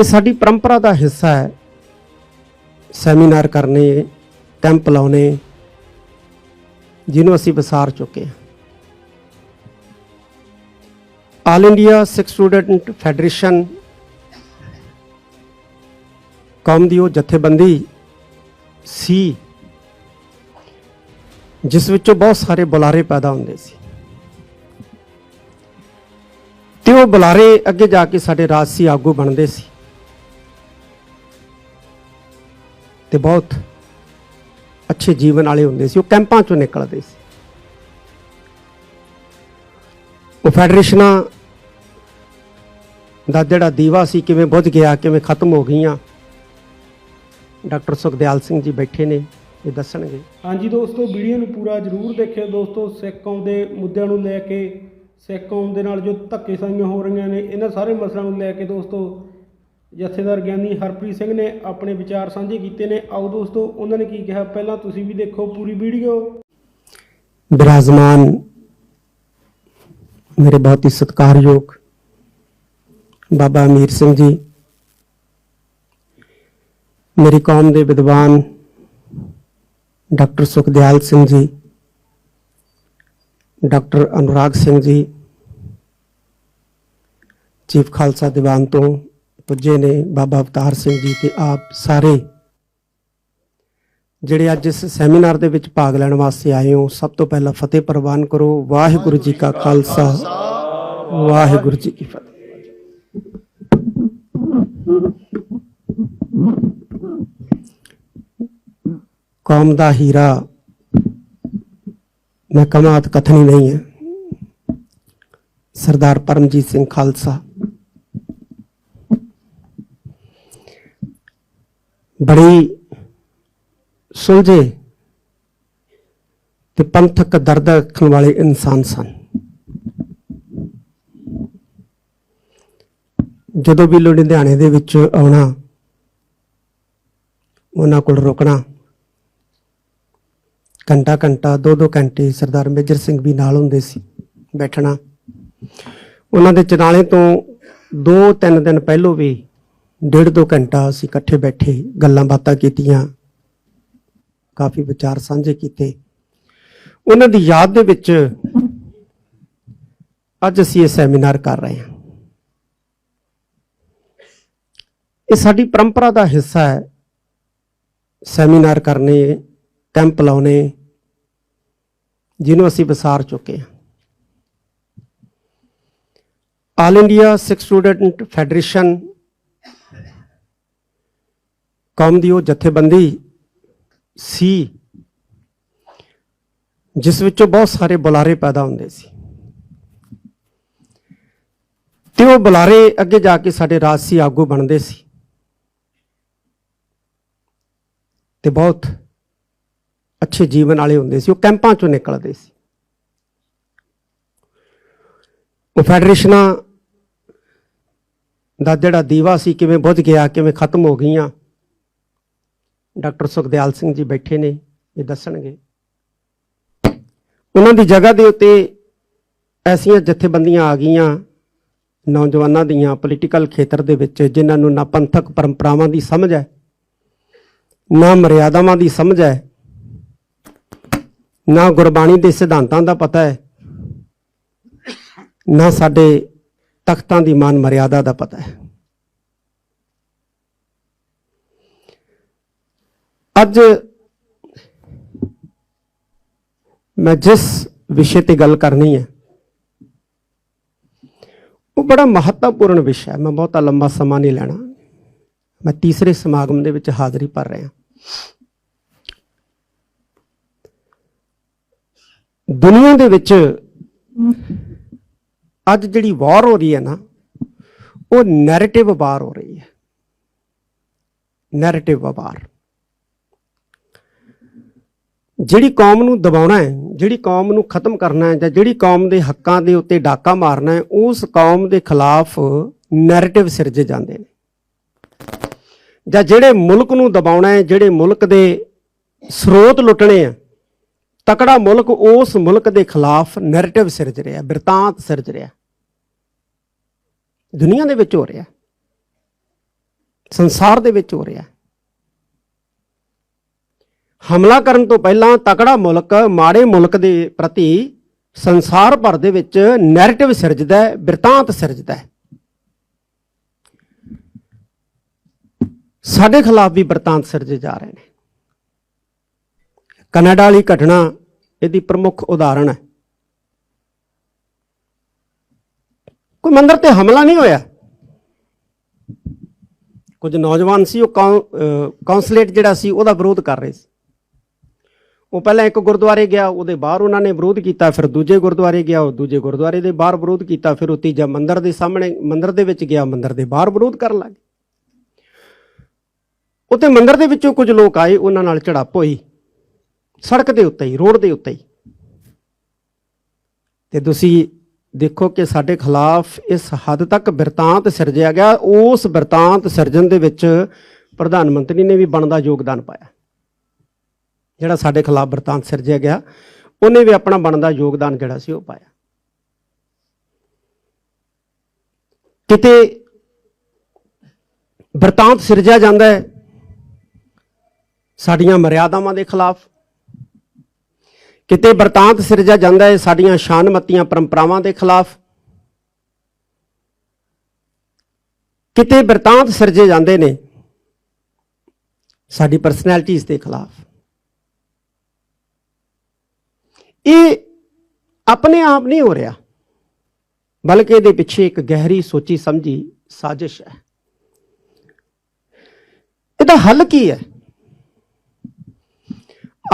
ਇਹ ਸਾਡੀ ਪਰੰਪਰਾ ਦਾ ਹਿੱਸਾ ਹੈ। ਸੈਮੀਨਾਰ ਕਰਨੇ, ਕੈਂਪ ਲਾਉਣੇ, ਜਿਹਨੂੰ ਅਸੀਂ ਵਿਸਾਰ ਚੁੱਕੇ ਹਾਂ। All India Sikh student federation ਕੌਮ ਦੀ ਉਹ ਜਥੇਬੰਦੀ ਸੀ, ਜਿਸ ਵਿੱਚੋਂ ਬਹੁਤ ਸਾਰੇ ਬੁਲਾਰੇ ਪੈਦਾ ਹੁੰਦੇ ਸੀ। ਤੇ ਉਹ ਬੁਲਾਰੇ ਅੱਗੇ ਜਾ ਕੇ ਸਾਡੇ ਰਾਜਸੀ ਆਗੂ ਬਣਦੇ ਸੀ। ਤੇ ਬਹੁਤ ਅੱਛੇ ਜੀਵਨ ਵਾਲੇ ਹੁੰਦੇ ਸੀ, ਉਹ ਕੈਂਪਾਂ ਚੋਂ ਨਿਕਲਦੇ ਸੀ। ਉਹ ਫੈਡਰੇਸ਼ਨਾਂ ਦਾ ਜਿਹੜਾ ਦੀਵਾ ਸੀ, ਕਿਵੇਂ ਬੁੱਝ ਗਿਆ, ਕਿਵੇਂ ਖਤਮ ਹੋ ਗਈਆਂ, ਡਾਕਟਰ ਸੁਖਦਿਆਲ ਸਿੰਘ ਜੀ ਬੈਠੇ ਨੇ, ਇਹ ਦੱਸਣਗੇ। ਹਾਂਜੀ ਦੋਸਤੋ, ਵੀਡੀਓ ਨੂੰ ਪੂਰਾ ਜ਼ਰੂਰ ਦੇਖਿਓ ਦੋਸਤੋ, ਸਿੱਖ ਕੌਮ ਦੇ ਮੁੱਦਿਆਂ ਨੂੰ ਲੈ ਕੇ, ਸਿੱਖ ਕੌਮ ਦੇ ਨਾਲ ਜੋ ਧੱਕੇਸ਼ਾਹੀਆਂ ਹੋ ਰਹੀਆਂ ਨੇ, ਇਹਨਾਂ ਸਾਰੇ ਮਸਲਿਆਂ ਨੂੰ ਲੈ ਕੇ ਦੋਸਤੋ ਜਥੇਦਾਰ ਗਿਆਨੀ ਹਰਪ੍ਰੀਤ ਸਿੰਘ ਨੇ ਆਪਣੇ ਵਿਚਾਰ ਸਾਂਝੇ ਕੀਤੇ ਨੇ। ਆਓ ਦੋਸਤੋ, ਉਹਨਾਂ ਨੇ ਕੀ ਕਿਹਾ? ਪਹਿਲਾਂ ਤੁਸੀਂ ਵੀ ਦੇਖੋ ਪੂਰੀ ਵੀਡੀਓ। ਬਿਰਾਜਮਾਨ, ਮੇਰੇ ਬਹੁਤ ਹੀ ਸਤਿਕਾਰਯੋਗ ਬਾਬਾ ਅਮੀਰ ਸਿੰਘ ਜੀ, ਮੇਰੀ ਕੌਮ ਦੇ ਵਿਦਵਾਨ doctor Sukhdial Singh ji, doctor Anurag Singh ji, chief Khalsa Diwan ਤੋਂ ਪੁੱਜੇ ਨੇ ਬਾਬਾ ਅਵਤਾਰ ਸਿੰਘ ਜੀ ਤੇ ਆਪ ਸਾਰੇ। ਜਿਹੜੇ ਅੱਜ ਇਸ ਸੈਮੀਨਾਰ ਦੇ ਵਿੱਚ ਭਾਗ ਲੈਣ ਵਾਸਤੇ ਆਏ ਹੋ, ਸਭ ਤੋਂ ਪਹਿਲਾਂ ਫਤਿਹ ਪ੍ਰਵਾਨ ਕਰੋ। ਵਾਹਿਗੁਰੂ ਜੀ ਕਾ ਖਾਲਸਾ। ਵਾਹਿਗੁਰੂ ਜੀ ਕੀ ਫਤਿਹ। ਕੌਮ ਦਾ ਹੀਰਾ। ਮੈਂ ਕਥਨੀ ਨਹੀਂ ਹੈ। ਸਰਦਾਰ ਪਰਮਜੀਤ ਸਿੰਘ ਖਾਲਸਾ। ਬੜੀ ਸੁਲਝੇ ਤੇ ਪੰਥਕ ਦਰਦ ਰੱਖਣ ਵਾਲੇ ਇਨਸਾਨ ਸਨ। ਜਦੋਂ ਵੀ ਲੁਧਿਆਣੇ ਦੇ ਵਿੱਚ ਆਉਣਾ, ਉਹਨਾਂ ਕੋਲ ਰੁਕਣਾ, ਘੰਟਾ ਘੰਟਾ, ਦੋ ਦੋ ਘੰਟੇ ਸਰਦਾਰ ਮੇਜਰ ਸਿੰਘ ਵੀ ਨਾਲ ਹੁੰਦੇ ਸੀ ਬੈਠਣਾ। ਉਹਨਾਂ ਦੇ ਚਨਾਲੇ ਤੋਂ ਦੋ ਤਿੰਨ ਦਿਨ ਪਹਿਲੋਂ ਵੀ ਡੇਢ ਦੋ ਘੰਟਾ ਅਸੀਂ ਇਕੱਠੇ ਬੈਠੇ ਗੱਲਾਂ ਬਾਤਾਂ ਕੀਤੀਆਂ, ਕਾਫੀ ਵਿਚਾਰ ਸਾਂਝੇ ਕੀਤੇ। ਉਹਨਾਂ ਦੀ ਯਾਦ ਦੇ ਵਿੱਚ ਅੱਜ ਅਸੀਂ ਇਹ ਸੈਮੀਨਾਰ ਕਰ ਰਹੇ ਹਾਂ। ਇਹ ਸਾਡੀ ਪਰੰਪਰਾ ਦਾ ਹਿੱਸਾ ਹੈ। ਸੈਮੀਨਾਰ ਕਰਨੇ, ਕੈਂਪ ਲਾਉਣੇ, ਜਿਹਨੂੰ ਅਸੀਂ ਵਿਸਾਰ ਚੁੱਕੇ ਹਾਂ। All India Sikh student federation ਕੌਮ ਦੀ ਉਹ ਜਥੇਬੰਦੀ ਸੀ, ਜਿਸ ਵਿੱਚੋਂ ਬਹੁਤ ਸਾਰੇ ਬੁਲਾਰੇ ਪੈਦਾ ਹੁੰਦੇ ਸੀ। ਤੇ ਉਹ ਬੁਲਾਰੇ ਅੱਗੇ ਜਾ ਕੇ ਸਾਡੇ ਰਾਜਸੀ ਆਗੂ ਬਣਦੇ ਸੀ। ਤੇ ਬਹੁਤ ਅੱਛੇ ਜੀਵਨ ਵਾਲੇ ਹੁੰਦੇ ਸੀ। ਉਹ ਕੈਂਪਾਂ ਚੋਂ ਨਿਕਲਦੇ ਸੀ। ਉਹ ਫੈਡਰੇਸ਼ਨਾਂ ਦਾ ਜਿਹੜਾ ਦੀਵਾ ਸੀ, ਕਿਵੇਂ ਬੁੱਝ ਗਿਆ, ਕਿਵੇਂ ਖਤਮ ਹੋ ਗਈਆਂ ਡਾਕਟਰ ਸੁਖਦਿਆਲ ਸਿੰਘ ਜੀ ਬੈਠੇ ਨੇ, ਇਹ ਦੱਸਣਗੇ। ਉਹਨਾਂ ਦੀ ਜਗ੍ਹਾ ਦੇ ਉੱਤੇ ਐਸੀਆਂ ਜਥੇਬੰਦੀਆਂ ਆ ਗਈਆਂ ਨੌਜਵਾਨਾਂ ਦੀਆਂ ਪੋਲੀਟੀਕਲ ਖੇਤਰ ਦੇ ਵਿੱਚ, ਜਿਨ੍ਹਾਂ ਨੂੰ ਨਾ ਪੰਥਕ ਪਰੰਪਰਾਵਾਂ ਦੀ ਸਮਝ ਹੈ, ਨਾ ਮਰਿਆਦਾਵਾਂ ਦੀ ਸਮਝ ਹੈ, ਨਾ ਗੁਰਬਾਣੀ ਦੇ ਸਿਧਾਂਤਾਂ ਦਾ ਪਤਾ ਹੈ, ਨਾ ਸਾਡੇ ਤਖਤਾਂ ਦੀ ਮਾਨ ਮਰਿਆਦਾ ਦਾ ਪਤਾ ਹੈ। ਅੱਜ ਮੈਂ ਜਿਸ ਵਿਸ਼ੇ ਤੇ ਗੱਲ ਕਰਨੀ ਹੈ, ਉਹ ਬੜਾ ਮਹੱਤਵਪੂਰਨ ਵਿਸ਼ਾ ਹੈ। ਮੈਂ ਬਹੁਤਾ ਲੰਬਾ ਸਮਾਂ ਨਹੀਂ ਲੈਣਾ। ਮੈਂ ਤੀਸਰੇ ਸਮਾਗਮ ਦੇ ਵਿੱਚ ਹਾਜ਼ਰੀ ਭਰ ਰਿਹਾ ਦੁਨੀਆ ਦੇ ਵਿੱਚ ਅੱਜ ਜਿਹੜੀ ਵਾਰ ਹੋ ਰਹੀ ਹੈ ਨਾ, ਉਹ ਨੈਰੇਟਿਵ ਵਾਰ ਹੋ ਰਹੀ ਹੈ। Narrative war. ਜਿਹੜੀ ਕੌਮ ਨੂੰ ਦਬਾਉਣਾ ਹੈ, ਜਿਹੜੀ ਕੌਮ ਨੂੰ ਖਤਮ ਕਰਨਾ ਹੈ ਜਾਂ ਜਿਹੜੀ ਕੌਮ ਦੇ ਹੱਕਾਂ ਦੇ ਉੱਤੇ ਡਾਕਾ ਮਾਰਨਾ ਹੈ, ਉਸ ਕੌਮ ਦੇ ਖਿਲਾਫ ਨੈਰੇਟਿਵ ਸਿਰਜੇ ਜਾਂਦੇ ਨੇ। ਜਾਂ ਜਿਹੜੇ ਮੁਲਕ ਨੂੰ ਦਬਾਉਣਾ ਹੈ, ਜਿਹੜੇ ਮੁਲਕ ਦੇ ਸਰੋਤ ਲੁੱਟਣੇ ਆ, ਤਕੜਾ ਮੁਲਕ ਉਸ ਮੁਲਕ ਦੇ ਖਿਲਾਫ ਨੈਰੇਟਿਵ ਸਿਰਜ ਰਿਹਾ ਬਿਰਤਾਂਤ ਸਿਰਜ ਰਿਹਾ ਦੁਨੀਆ ਦੇ ਵਿੱਚ ਹੋ ਰਿਹਾ ਸੰਸਾਰ ਦੇ ਵਿੱਚ ਹੋ ਰਿਹਾ ਹਮਲਾ ਕਰਨ ਤੋਂ ਪਹਿਲਾਂ ਤਕੜਾ ਮੁਲਕ, ਮਾੜੇ ਮੁਲਕ ਦੇ ਪ੍ਰਤੀ ਸੰਸਾਰ ਭਰ ਦੇ ਵਿੱਚ ਨੈਰੇਟਿਵ ਸਿਰਜਦਾ ਹੈ, ਬਿਰਤਾਂਤ ਸਿਰਜਦਾ ਹੈ। ਸਾਡੇ ਖਿਲਾਫ ਵੀ ਬਿਰਤਾਂਤ ਸਿਰਜੇ ਜਾ ਰਹੇ ਨੇ। ਕੈਨੇਡਾ ਵਾਲੀ ਘਟਨਾ ਇਹਦੀ ਪ੍ਰਮੁੱਖ ਉਦਾਹਰਣ ਹੈ। ਕੋਈ ਮੰਦਰ ਤੇ ਹਮਲਾ ਨਹੀਂ ਹੋਇਆ? ਕੁਝ ਨੌਜਵਾਨ ਸੀ, ਉਹ ਕੌਂ- ਕੌਂਸਲੇਟ ਜਿਹੜਾ ਸੀ, ਉਹਦਾ ਵਿਰੋਧ ਕਰ ਰਹੇ ਸੀ। ਉਹ ਪਹਿਲਾਂ ਇੱਕ ਗੁਰਦੁਆਰੇ ਗਿਆ, ਉਹਦੇ ਬਾਹਰ ਉਹਨਾਂ ਨੇ ਵਿਰੋਧ ਕੀਤਾ, ਫਿਰ ਦੂਜੇ ਗੁਰਦੁਆਰੇ ਗਿਆ, ਉਹ ਦੂਜੇ ਗੁਰਦੁਆਰੇ ਦੇ ਬਾਹਰ ਵਿਰੋਧ ਕੀਤਾ, ਫਿਰ ਉਹ ਤੀਜਾ ਮੰਦਿਰ ਦੇ ਸਾਹਮਣੇ, ਮੰਦਿਰ ਦੇ ਵਿੱਚ ਗਿਆ, ਮੰਦਿਰ ਦੇ ਬਾਹਰ ਵਿਰੋਧ ਕਰਨ ਲੱਗ ਗਏ। ਉੱਥੇ ਮੰਦਿਰ ਦੇ ਵਿੱਚੋਂ ਕੁਝ ਲੋਕ ਆਏ, ਉਹਨਾਂ ਨਾਲ ਝੜਪ ਹੋਈ, ਸੜਕ ਦੇ ਉੱਤੇ ਹੀ, ਰੋਡ ਦੇ ਉੱਤੇ ਹੀ। ਤੇ ਤੁਸੀਂ ਦੇਖੋ ਕਿ ਸਾਡੇ ਖਿਲਾਫ ਇਸ ਹੱਦ ਤੱਕ ਬਿਰਤਾਂਤ ਸਿਰਜਿਆ ਗਿਆ, ਉਸ ਬਿਰਤਾਂਤ ਸਿਰਜਣ ਦੇ ਵਿੱਚ ਪ੍ਰਧਾਨ ਮੰਤਰੀ ਨੇ ਵੀ ਬਣਦਾ ਯੋਗਦਾਨ ਪਾਇਆ। ਜਿਹੜਾ ਸਾਡੇ ਖਿਲਾਫ ਬਿਰਤਾਂਤ ਸਿਰਜਿਆ ਗਿਆ, ਉਹਨੇ ਵੀ ਆਪਣਾ ਬਣਦਾ ਯੋਗਦਾਨ ਜਿਹੜਾ ਸੀ ਉਹ ਪਾਇਆ। ਕਿਤੇ ਬਿਰਤਾਂਤ ਸਿਰਜਿਆ ਜਾਂਦਾ ਹੈ, ਸਾਡੀਆਂ ਮਰਿਆਦਾਵਾਂ ਦੇ ਖਿਲਾਫ। ਕਿਤੇ ਬਿਰਤਾਂਤ ਸਿਰਜਿਆ ਜਾਂਦਾ ਹੈ, ਸਾਡੀਆਂ ਸ਼ਾਨਮਤੀਆਂ ਪਰੰਪਰਾਵਾਂ ਦੇ ਖਿਲਾਫ। ਕਿਤੇ ਬਿਰਤਾਂਤ ਸਿਰਜੇ ਜਾਂਦੇ ਨੇ, ਸਾਡੀ ਪਰਸਨੈਲਿਟੀਜ਼ ਦੇ ਖਿਲਾਫ। ਇਹ ਆਪਣੇ ਆਪ ਨਹੀਂ ਹੋ ਰਿਹਾ। ਬਲਕਿ ਇਹਦੇ ਪਿੱਛੇ ਇੱਕ ਗਹਿਰੀ ਸੋਚੀ ਸਮਝੀ ਸਾਜ਼ਿਸ਼ ਹੈ। ਇਹਦਾ ਹੱਲ ਕੀ ਹੈ?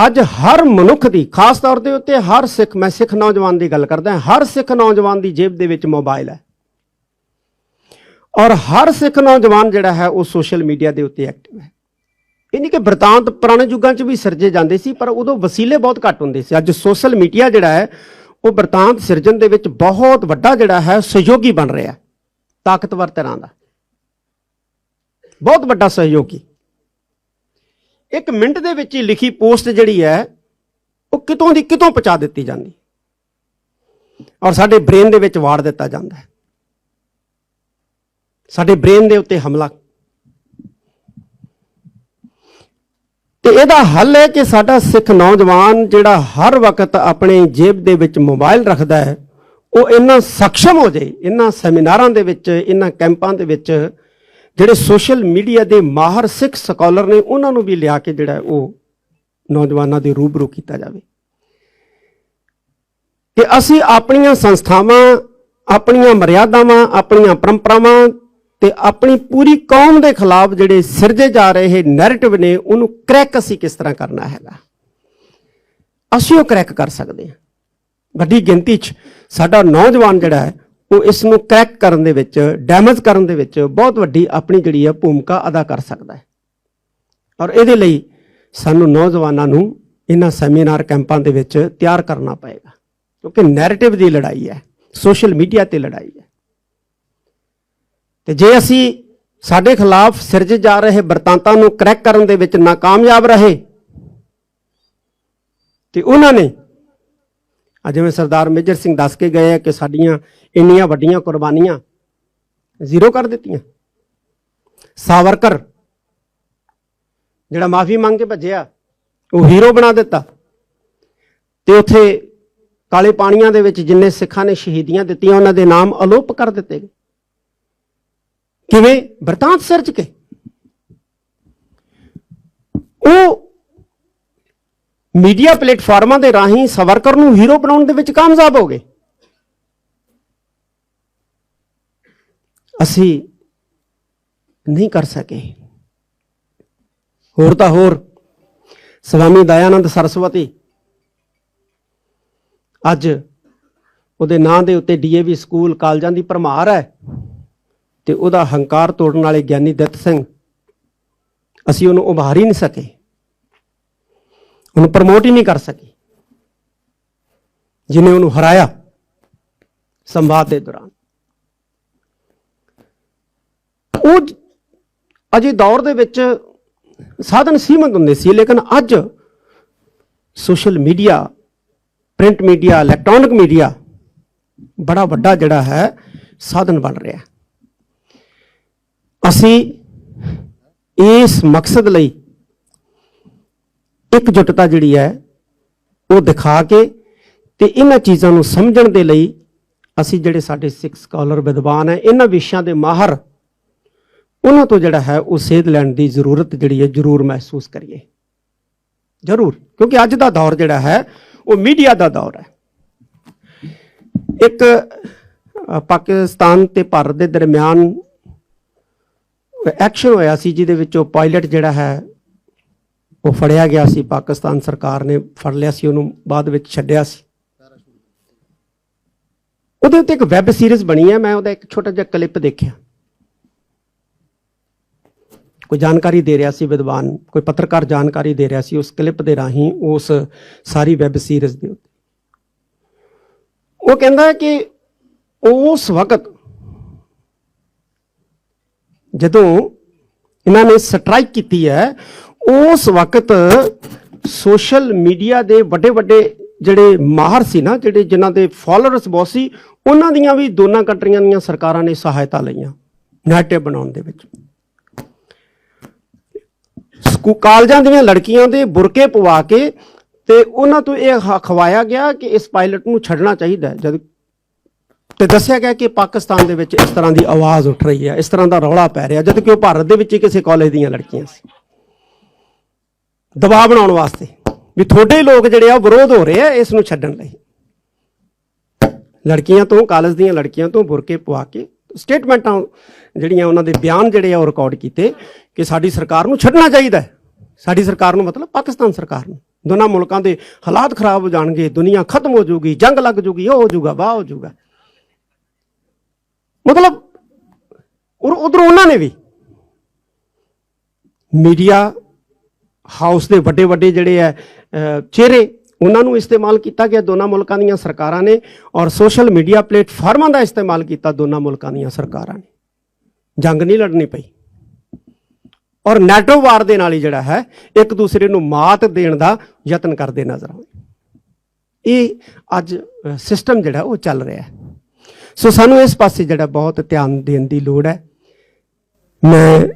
ਅੱਜ ਹਰ ਮਨੁੱਖ ਦੀ, ਖਾਸ ਤੌਰ ਦੇ ਉੱਤੇ ਹਰ ਸਿੱਖ, ਮੈਂ ਸਿੱਖ ਨੌਜਵਾਨ ਦੀ ਗੱਲ ਕਰਦਾ ਹਰ ਸਿੱਖ ਨੌਜਵਾਨ ਦੀ ਜੇਬ ਦੇ ਵਿੱਚ ਮੋਬਾਈਲ ਹੈ। ਔਰ ਹਰ ਸਿੱਖ ਨੌਜਵਾਨ ਜਿਹੜਾ ਹੈ, ਉਹ ਸੋਸ਼ਲ ਮੀਡੀਆ ਦੇ ਉੱਤੇ ਐਕਟਿਵ ਹੈ। ਇਹ ਨਹੀਂ ਕਿ ਬ੍ਰਿਤਾਂਤ ਪੁਰਾਣੇ ਯੁੱਗਾਂ 'ਚ ਵੀ ਸਿਰਜੇ ਜਾਂਦੇ ਸੀ, ਪਰ ਉਦੋਂ ਵਸੀਲੇ ਬਹੁਤ ਘੱਟ ਹੁੰਦੇ ਸੀ। ਅੱਜ ਸੋਸ਼ਲ ਮੀਡੀਆ ਜਿਹੜਾ ਹੈ, ਉਹ ਬ੍ਰਿਤਾਂਤ ਸਿਰਜਣ ਦੇ ਵਿੱਚ ਬਹੁਤ ਵੱਡਾ ਜਿਹੜਾ ਹੈ, ਸਹਿਯੋਗੀ ਬਣ ਰਿਹਾ ਹੈ। ਤਾਕਤਵਰ ਤਰ੍ਹਾਂ ਦਾ। ਬਹੁਤ ਵੱਡਾ ਸਹਿਯੋਗੀ। ਇੱਕ ਮਿੰਟ ਦੇ ਵਿੱਚ ਹੀ ਲਿਖੀ ਪੋਸਟ ਜਿਹੜੀ ਹੈ, ਉਹ ਕਿਤੋਂ ਦੀ ਕਿਤੋਂ ਪਹੁੰਚਾ ਦਿੱਤੀ ਜਾਂਦੀ। ਔਰ ਸਾਡੇ ਬ੍ਰੇਨ ਦੇ ਵਿੱਚ ਵਾੜ ਦਿੱਤਾ ਜਾਂਦਾ ਹੈ। ਸਾਡੇ ਬ੍ਰੇਨ ਦੇ ਉੱਤੇ ਹਮਲਾ ਤੇ ਇਹਦਾ ਹੱਲ ਹੈ ਕਿ ਸਾਡਾ ਸਿੱਖ ਨੌਜਵਾਨ ਜਿਹੜਾ ਹਰ ਵਕਤ ਆਪਣੇ ਜੇਬ ਦੇ ਵਿੱਚ ਮੋਬਾਈਲ ਰੱਖਦਾ ਹੈ, ਉਹ ਇੰਨਾ ਸક્ષਮ ਹੋ ਜਾਏ ਇਹਨਾਂ ਸੈਮੀਨਾਰਾਂ ਦੇ ਵਿੱਚ ਇਹਨਾਂ ਕੈਂਪਾਂ ਦੇ ਵਿੱਚ, ਜਿਹੜੇ ਸੋਸ਼ਲ ਮੀਡੀਆ ਦੇ ਮਾਹਰ ਸਿੱਖ ਸਕਾਲਰ ਨੇ, ਉਹਨਾਂ ਨੂੰ ਵੀ ਲਿਆ ਕੇ ਜਿਹੜਾ ਉਹ ਨੌਜਵਾਨਾਂ ਦੇ ਰੂਬਰੂ ਕੀਤਾ ਜਾਵੇ। ਕਿ ਅਸੀਂ ਆਪਣੀਆਂ ਸੰਸਥਾਵਾਂ, ਆਪਣੀਆਂ ਮਰਿਆਦਾਵਾਂ, ਆਪਣੀਆਂ ਪਰੰਪਰਾਵਾਂ ਤੇ ਆਪਣੀ ਪੂਰੀ ਕੌਮ ਦੇ ਖਿਲਾਫ ਜਿਹੜੇ ਸਿਰਜੇ ਜਾ ਰਹੇ ਨੈਰੇਟਿਵ ਨੇ, ਉਹਨੂੰ ਕਰੈਕ ਅਸੀਂ ਕਿਸ ਤਰ੍ਹਾਂ ਕਰਨਾ ਹੈਗਾ? ਅਸੀਂ ਉਹ ਕਰੈਕ ਕਰ ਸਕਦੇ ਹਾਂ। ਵੱਡੀ ਗਿਣਤੀ 'ਚ ਸਾਡਾ ਨੌਜਵਾਨ ਜਿਹੜਾ ਹੈ, ਉਹ ਇਸ ਨੂੰ ਕਰੈਕ ਕਰਨ ਦੇ ਵਿੱਚ ਡੈਮੇਜ ਕਰਨ ਦੇ ਵਿੱਚ ਬਹੁਤ ਵੱਡੀ ਆਪਣੀ ਜਿਹੜੀ ਹੈ ਭੂਮਿਕਾ ਅਦਾ ਕਰ ਸਕਦਾ ਹੈ। ਔਰ ਇਹਦੇ ਲਈ ਸਾਨੂੰ ਨੌਜਵਾਨਾਂ ਨੂੰ ਇਹਨਾਂ ਸੈਮੀਨਾਰ ਕੈਂਪਾਂ ਦੇ ਵਿੱਚ ਤਿਆਰ ਕਰਨਾ ਪਏਗਾ। ਕਿਉਂਕਿ ਨੈਰੇਟਿਵ ਦੀ ਲੜਾਈ ਹੈ ਸੋਸ਼ਲ ਮੀਡੀਆ ਤੇ ਲੜਾਈ ਹੈ। ਤੇ ਜੇ ਅਸੀਂ ਸਾਡੇ ਖਿਲਾਫ ਸਿਰਜੇ ਜਾ ਰਹੇ ਬਰਤਾਂਤਾਂ ਨੂੰ ਕਰੈਕ ਕਰਨ ਦੇ ਵਿੱਚ ਨਾਕਾਮਯਾਬ ਰਹੇ, ਤੇ ਉਹਨਾਂ ਨੇ ਜਿਵੇਂ ਸਰਦਾਰ ਮੇਜਰ ਸਿੰਘ ਦੱਸ ਕੇ ਗਏ ਆ ਕਿ ਸਾਡੀਆਂ ਇੰਨੀਆਂ ਵੱਡੀਆਂ ਕੁਰਬਾਨੀਆਂ ਜ਼ੀਰੋ ਕਰ ਦਿੱਤੀਆਂ। ਸਾਵਰਕਰ ਜਿਹੜਾ ਮਾਫੀ ਮੰਗ ਕੇ ਭੱਜਿਆ, ਉਹ ਹੀਰੋ ਬਣਾ ਦਿੱਤਾ। ਤੇ ਉੱਥੇ ਕਾਲੇ ਪਾਣੀਆਂ ਦੇ ਵਿੱਚ ਜਿੰਨੇ ਸਿੱਖਾਂ ਨੇ ਸ਼ਹੀਦੀਆਂ ਦਿੱਤੀਆਂ, ਉਹਨਾਂ ਦੇ ਨਾਮ ਅਲੋਪ ਕਰ ਦਿੱਤੇ ਗਏ। ਕਿਵੇਂ? ਬਰਤਾਂਤ ਸਿਰਜ ਕੇ। ਉਹ ਮੀਡੀਆ ਪਲੇਟਫਾਰਮਾਂ ਦੇ ਰਾਹੀਂ ਸਵਰਕਰ ਨੂੰ ਹੀਰੋ ਬਣਾਉਣ ਦੇ ਵਿੱਚ ਕਾਮਯਾਬ ਹੋ ਗਏ। ਅਸੀਂ ਨਹੀਂ ਕਰ ਸਕੇ। ਹੋਰ ਤਾਂ ਹੋਰ। ਸਵਾਮੀ ਦਇਆਨੰਦ ਸਰਸਵਤੀ ਅੱਜ ਉਹਦੇ ਨਾਂ ਦੇ ਉੱਤੇ ਡੀਏਵੀ ਸਕੂਲ ਕਾਲਜਾਂ ਦੀ ਭਰਮਾਰ ਹੈ। ਤੇ ਉਹਦਾ ਹੰਕਾਰ ਤੋੜਨ ਵਾਲੇ ਗਿਆਨੀ ਦਿੱਤ ਸਿੰਘ, ਅਸੀਂ ਉਹਨੂੰ ਉਭਾਰ ਹੀ ਨਹੀਂ ਸਕੇ। ਉਹਨੂੰ ਪ੍ਰਮੋਟ ਹੀ ਨਹੀਂ ਕਰ ਸਕੇ। ਜਿਨੇ ਉਹਨੂੰ ਹਰਾਇਆ ਸੰਵਾਦ ਦੇ ਦੌਰਾਨ। ਉਹ ਅਜੇ ਦੌਰ ਦੇ ਵਿੱਚ ਸਾਧਨ ਸੀਮਤ ਹੁੰਦੇ ਸੀ, ਲੇਕਿਨ ਅੱਜ social media, print media, electronic media ਬੜਾ ਵੱਡਾ ਜਿਹੜਾ ਹੈ ਸਾਧਨ ਬਣ ਰਿਹਾ। ਅਸੀਂ ਇਸ ਮਕਸਦ ਲਈ ਇਕਜੁੱਟਤਾ ਜਿਹੜੀ ਹੈ, ਉਹ ਦਿਖਾ ਕੇ ਤੇ ਇਹਨਾਂ ਚੀਜ਼ਾਂ ਨੂੰ ਸਮਝਣ ਦੇ ਲਈ ਅਸੀਂ ਜਿਹੜੇ ਸਾਡੇ ਸਿੱਖ ਸਕਾਲਰ ਵਿਦਵਾਨ ਹੈ, ਇਹਨਾਂ ਵਿਸ਼ਿਆਂ ਦੇ ਮਾਹਰ ਉਹਨਾਂ ਤੋਂ ਜਿਹੜਾ ਹੈ, ਉਹ ਸੇਧ ਲੈਣ ਦੀ ਜ਼ਰੂਰਤ ਜਿਹੜੀ ਹੈ, ਜ਼ਰੂਰ ਮਹਿਸੂਸ ਕਰੀਏ। ਜ਼ਰੂਰ, ਕਿਉਂਕਿ ਅੱਜ ਦਾ ਦੌਰ ਜਿਹੜਾ ਹੈ, ਉਹ ਮੀਡੀਆ ਦਾ ਦੌਰ ਹੈ। ਇੱਕ ਪਾਕਿਸਤਾਨ ਤੇ ਭਾਰਤ ਦੇ ਦਰਮਿਆਨ ਐਕਸ਼ਨ ਹੋਇਆ ਸੀ ਜਿਹਦੇ ਵਿੱਚ ਉਹ ਪਾਇਲਟ ਜਿਹੜਾ ਹੈ, ਉਹ ਫੜਿਆ ਗਿਆ ਸੀ, ਪਾਕਿਸਤਾਨ ਸਰਕਾਰ ਨੇ ਫੜ ਲਿਆ ਸੀ, ਉਹਨੂੰ ਬਾਅਦ ਵਿੱਚ ਛੱਡਿਆ ਸੀ। ਉਹਦੇ ਉੱਤੇ ਇੱਕ ਵੈਬ ਸੀਰੀਜ਼ ਬਣੀ ਹੈ, ਮੈਂ ਉਹਦਾ ਇੱਕ ਛੋਟਾ ਜਿਹਾ ਕਲਿੱਪ ਦੇਖਿਆ। ਕੋਈ ਜਾਣਕਾਰੀ ਦੇ ਰਿਹਾ ਸੀ, ਵਿਦਵਾਨ, ਕੋਈ ਪੱਤਰਕਾਰ ਜਾਣਕਾਰੀ ਦੇ ਰਿਹਾ ਸੀ, ਉਸ ਕਲਿੱਪ ਦੇ ਰਾਹੀਂ ਉਸ ਸਾਰੀ ਵੈਬ ਸੀਰੀਜ਼ ਦੇ ਉੱਤੇ। ਉਹ ਕਹਿੰਦਾ ਕਿ ਉਸ ਵਕਤ ਜਦੋਂ ਇਹਨਾਂ ਨੇ ਸਟ੍ਰਾਈਕ ਕੀਤੀ ਹੈ, ਉਸ ਵਕਤ ਸੋਸ਼ਲ ਮੀਡੀਆ ਦੇ ਵੱਡੇ ਵੱਡੇ ਜਿਹੜੇ ਮਾਹਰ ਸੀ ਨਾ, ਜਿਹੜੇ ਜਿਨ੍ਹਾਂ ਦੇ ਫਾਲੋਅਰਸ ਬਹੁਤ ਸੀ, ਉਹਨਾਂ ਦੀਆਂ ਵੀ ਦੋਨਾਂ ਕੰਟਰੀਆਂ ਦੀਆਂ ਸਰਕਾਰਾਂ ਨੇ ਸਹਾਇਤਾ ਲਈਆਂ ਨੈਟਿਵ ਬਣਾਉਣ ਦੇ ਵਿੱਚ। ਸਕੂ, ਕਾਲਜਾਂ ਦੀਆਂ ਲੜਕੀਆਂ ਦੇ ਬੁਰਕੇ ਪਵਾ ਕੇ ਤੇ ਉਹਨਾਂ ਤੋਂ ਇਹ ਖਵਾਇਆ ਗਿਆ ਕਿ ਇਸ ਪਾਇਲਟ ਨੂੰ ਛੱਡਣਾ ਚਾਹੀਦਾ ਜਦ ਤੇ ਦੱਸਿਆ ਗਿਆ ਕਿ ਪਾਕਿਸਤਾਨ ਦੇ ਵਿੱਚ ਇਸ ਤਰ੍ਹਾਂ ਦੀ ਆਵਾਜ਼ ਉੱਠ ਰਹੀ ਹੈ, ਇਸ ਤਰ੍ਹਾਂ ਦਾ ਰੌਲਾ ਪੈ ਰਿਹਾ ਜਦ ਕਿ ਉਹ ਭਾਰਤ ਦੇ ਵਿੱਚ ਹੀ ਕਿਸੇ ਕਾਲਜ ਦੀਆਂ ਲੜਕੀਆਂ ਸੀ। ਦਬਾਅ ਬਣਾਉਣ ਵਾਸਤੇ ਵੀ ਤੁਹਾਡੇ ਲੋਕ ਜਿਹੜੇ ਆ ਉਹ ਵਿਰੋਧ ਹੋ ਰਹੇ ਆ ਇਸ ਨੂੰ ਛੱਡਣ ਲਈ। ਲੜਕੀਆਂ ਤੋਂ, ਕਾਲਜ ਦੀਆਂ ਲੜਕੀਆਂ ਤੋਂ ਬੁਰਕੇ ਪਵਾ ਕੇ ਸਟੇਟਮੈਂਟਾਂ ਜਿਹੜੀਆਂ ਉਹਨਾਂ ਦੇ ਬਿਆਨ ਜਿਹੜੇ ਆ ਉਹ ਰਿਕਾਰਡ ਕੀਤੇ ਕਿ ਸਾਡੀ ਸਰਕਾਰ ਨੂੰ ਛੱਡਣਾ ਚਾਹੀਦਾ ਹੈ। ਸਾਡੀ ਸਰਕਾਰ ਨੂੰ ਮਤਲਬ ਪਾਕਿਸਤਾਨ ਸਰਕਾਰ ਨੂੰ। ਦੋਨਾਂ ਮੁਲਕਾਂ ਦੇ ਹਾਲਾਤ ਖਰਾਬ ਹੋ ਜਾਣਗੇ, ਦੁਨੀਆ ਖਤਮ ਹੋ ਜਾਊਗੀ ਜੰਗ ਲੱਗ ਜਾਊਗੀ ਉਹ ਹੋ ਜਾਊਗਾ ਵਾਹ ਹੋ ਜਾਊਗਾ ਮਤਲਬ ਔਰ ਉਧਰ ਉਹਨਾਂ ਨੇ ਵੀ। ਮੀਡੀਆ ਹਾਊਸ ਦੇ ਵੱਡੇ ਵੱਡੇ ਜਿਹੜੇ ਹੈ ਚਿਹਰੇ, ਉਹਨਾਂ ਨੂੰ ਇਸਤੇਮਾਲ ਕੀਤਾ ਗਿਆ ਦੋਨਾਂ ਮੁਲਕਾਂ ਦੀਆਂ ਸਰਕਾਰਾਂ ਨੇ ਔਰ ਸੋਸ਼ਲ ਮੀਡੀਆ ਪਲੇਟਫਾਰਮਾਂ ਦਾ ਇਸਤੇਮਾਲ ਕੀਤਾ ਦੋਨਾਂ ਮੁਲਕਾਂ ਦੀਆਂ ਸਰਕਾਰਾਂ ਨੇ। ਜੰਗ ਨਹੀਂ ਲੜਨੀ ਪਈ। ਔਰ ਨੈਟੋ ਵਾਰ ਦੇ ਨਾਲ ਹੀ ਜਿਹੜਾ ਹੈ, ਇੱਕ ਦੂਸਰੇ ਨੂੰ ਮਾਤ ਦੇਣ ਦਾ ਯਤਨ ਕਰਦੇ ਨਜ਼ਰ ਆਉਂਦੇ। ਇਹ ਅੱਜ ਸਿਸਟਮ ਜਿਹੜਾ ਉਹ ਚੱਲ ਰਿਹਾ ਹੈ। ਸੋ ਸਾਨੂੰ ਇਸ ਪਾਸੇ ਜਿਹੜਾ ਬਹੁਤ ਧਿਆਨ ਦੇਣ ਦੀ ਲੋੜ ਹੈ। ਮੈਂ,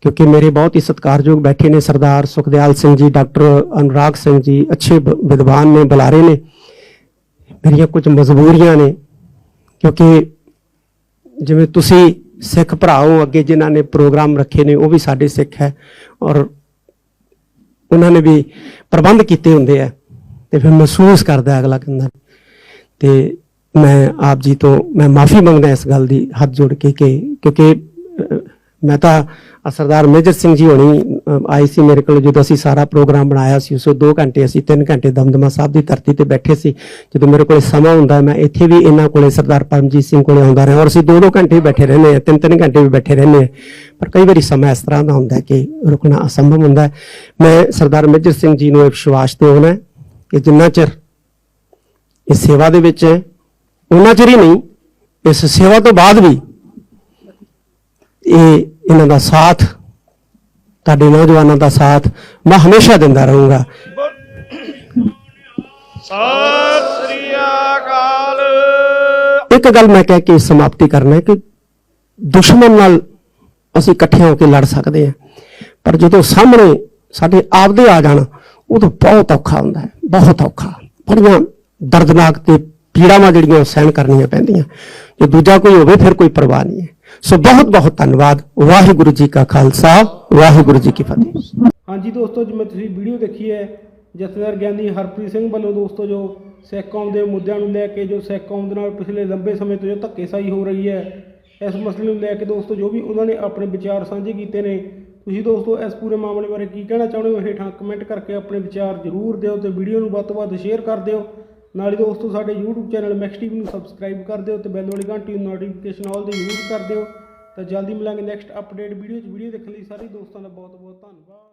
ਕਿਉਂਕਿ ਮੇਰੇ ਬਹੁਤ ਹੀ ਸਤਿਕਾਰਯੋਗ ਬੈਠੇ ਨੇ ਸਰਦਾਰ ਸੁਖਦਿਆਲ ਸਿੰਘ ਜੀ, ਡਾਕਟਰ ਅਨੁਰਾਗ ਸਿੰਘ ਜੀ, ਅੱਛੇ ਬ- ਵਿਦਵਾਨ ਨੇ, ਬੁਲਾਰੇ ਨੇ। ਮੇਰੀਆਂ ਕੁਝ ਮਜਬੂਰੀਆਂ ਨੇ, ਕਿਉਂਕਿ ਜਿਵੇਂ ਤੁਸੀਂ ਸਿੱਖ ਭਰਾਓ ਅੱਗੇ ਜਿਨ੍ਹਾਂ ਨੇ ਪ੍ਰੋਗਰਾਮ ਰੱਖੇ ਨੇ, ਉਹ ਵੀ ਸਾਡੇ ਸਿੱਖ ਹੈ ਔਰ ਉਹਨਾਂ ਨੇ ਵੀ ਪ੍ਰਬੰਧ ਕੀਤੇ ਹੁੰਦੇ ਆ। ਤੇ ਫਿਰ ਮਹਿਸੂਸ ਕਰਦਾ ਅਗਲਾ ਕਹਿੰਦਾ, ਤੇ ਮੈਂ ਆਪ ਜੀ ਤੋਂ ਮੈਂ ਮਾਫੀ ਮੰਗਦਾ ਇਸ ਗੱਲ ਦੀ ਹੱਥ ਜੋੜ ਕੇ ਕਿ ਕਿਉਂਕਿ ਮੈਂ ਤਾਂ ਸਰਦਾਰ ਮੇਜਰ ਸਿੰਘ ਜੀ ਹੋਣੀ ਅਹ, ਆਏ ਸੀ ਮੇਰੇ ਕੋਲ ਜਦੋਂ ਅਸੀਂ ਸਾਰਾ ਪ੍ਰੋਗਰਾਮ ਬਣਾਇਆ ਸੀ ਉਸੋ 2 ਘੰਟੇ ਅਸੀਂ 3 ਘੰਟੇ ਦਮਦਮਾ ਸਾਹਿਬ ਦੀ ਧਰਤੀ ਤੇ ਬੈਠੇ ਸੀ ਜਦੋਂ ਮੇਰੇ ਕੋਲ ਸਮਾਂ ਹੁੰਦਾ ਮੈਂ ਇੱਥੇ ਵੀ ਇਹਨਾਂ ਕੋਲੇ ਸਰਦਾਰ ਪਰਮਜੀਤ ਸਿੰਘ ਕੋਲੇ ਆਉਂਦਾ ਰਿਹਾ ਔਰ ਅਸੀਂ 2-2 ਘੰਟੇ ਵੀ ਬੈਠੇ ਰਹਿੰਦੇ ਆ 3-3 ਘੰਟੇ ਵੀ ਬੈਠੇ ਰਹਿੰਦੇ ਆ ਪਰ ਕਈ ਵਾਰੀ ਸਮਾਂ ਇਸ ਤਰ੍ਹਾਂ ਦਾ ਹੁੰਦਾ ਕਿ ਰੁਕਣਾ ਅਸੰਭਵ ਹੁੰਦਾ ਮੈਂ ਸਰਦਾਰ ਮੇਜਰ ਸਿੰਘ ਜੀ ਨੂੰ ਇਹ ਵਿਸ਼ਵਾਸ ਦਿਵਾਉਣਾ ਹੈ ਕਿ ਜਿੰਨਾ ਚਿਰ ਇਸ ਸੇਵਾ ਦੇ ਵਿੱਚ ਹੈ ਉਹਨਾਂ ਚਿਰ ਹੀ ਨਹੀਂ ਇਸ ਸੇਵਾ ਤੋਂ ਬਾਅਦ ਵੀ ਇਹ ਇਹਨਾਂ ਦਾ ਸਾਥ ਤੁਹਾਡੇ ਨੌਜਵਾਨਾਂ ਦਾ ਸਾਥ ਮੈਂ ਹਮੇਸ਼ਾ ਦਿੰਦਾ ਰਹੂੰਗਾ। ਸਤਿ ਸ੍ਰੀ ਅਕਾਲ। ਇੱਕ ਗੱਲ ਮੈਂ ਕਹਿ ਕੇ ਸਮਾਪਤੀ ਕਰਨਾ ਹੈ ਕਿ ਦੁਸ਼ਮਣ ਨਾਲ ਅਸੀਂ ਇਕੱਠੇ ਹੋ ਕੇ ਲੜ ਸਕਦੇ ਹਾਂ ਪਰ ਜਦੋਂ ਸਾਹਮਣੇ ਸਾਡੇ ਆਪਦੇ ਆ ਜਾਣ ਉਦੋਂ ਬਹੁਤ ਔਖਾ ਹੁੰਦਾ ਹੈ ਬਹੁਤ ਔਖਾ। ਬੜੀਆਂ ਦਰਦਨਾਕ ਤੇ ਪੀੜਾਵਾਂ ਜਿਹੜੀਆਂ ਉਹ ਸਹਿਣ ਕਰਨੀਆਂ ਪੈਂਦੀਆਂ। ਜੇ ਦੂਜਾ ਕੋਈ ਹੋਵੇ, ਫਿਰ ਕੋਈ ਪਰਵਾਹ ਨਹੀਂ ਹੈ। ਸੋ ਬਹੁਤ ਬਹੁਤ ਧੰਨਵਾਦ। ਵਾਹਿਗੁਰੂ ਜੀ ਕਾ ਖਾਲਸਾ, ਵਾਹਿਗੁਰੂ ਜੀ ਕੀ ਫਤਿਹ। ਹਾਂਜੀ ਦੋਸਤੋ, ਜਿਵੇਂ ਤੁਸੀਂ ਵੀਡੀਓ ਦੇਖੀ ਹੈ, ਜਥੇਦਾਰ ਗਿਆਨੀ ਹਰਪ੍ਰੀਤ ਸਿੰਘ ਵੱਲੋਂ ਦੋਸਤੋ, ਜੋ ਸਿੱਖ ਕੌਮ ਦੇ ਮੁੱਦਿਆਂ ਨੂੰ ਲੈ ਕੇ, ਜੋ ਸਿੱਖ ਕੌਮ ਦੇ ਨਾਲ ਪਿਛਲੇ ਲੰਬੇ ਸਮੇਂ ਤੋਂ ਜੋ ਧੱਕੇਸ਼ਾਹੀ ਹੋ ਰਹੀ ਹੈ, ਇਸ ਮਸਲੇ ਨੂੰ ਲੈ ਕੇ ਦੋਸਤੋ, ਜੋ ਵੀ ਉਹਨਾਂ ਨੇ ਆਪਣੇ ਵਿਚਾਰ ਸਾਂਝੇ ਕੀਤੇ ਨੇ, ਤੁਸੀਂ ਦੋਸਤੋ, ਇਸ ਪੂਰੇ ਮਾਮਲੇ ਬਾਰੇ ਕੀ ਕਹਿਣਾ ਚਾਹੁੰਦੇ ਹੋ? ਹੇਠਾਂ ਕਮੈਂਟ ਕਰਕੇ ਆਪਣੇ ਵਿਚਾਰ ਜ਼ਰੂਰ ਦਿਓ ਤੇ ਵੀਡੀਓ ਨੂੰ ਵੱਧ ਤੋਂ ਵੱਧ ਸ਼ੇਅਰ ਕਰ ਦਿਓ। ਨਾਲ ਹੀ ਦੋਸਤੋ, ਸਾਡੇ YouTube ਚੈਨਲ ਮੈਕਸ ਟੀਵੀ ਨੂੰ ਸਬਸਕ੍ਰਾਈਬ ਕਰ ਦਿਓ ਤੇ ਬੈਲ ਵਾਲੀ ਘੰਟੀ ਨੂੰ ਨੋਟੀਫਿਕੇਸ਼ਨ ਆਲ ਦੇ ਯੂਜ਼ ਕਰ ਦਿਓ। ਤਾਂ ਜਲਦੀ ਮਿਲਾਂਗੇ ਨੈਕਸਟ ਅਪਡੇਟ ਵੀਡੀਓ 'ਚ। ਵੀਡੀਓ ਦੇਖਣ ਲਈ ਸਾਰੇ ਦੋਸਤਾਂ ਦਾ ਬਹੁਤ ਬਹੁਤ ਧੰਨਵਾਦ।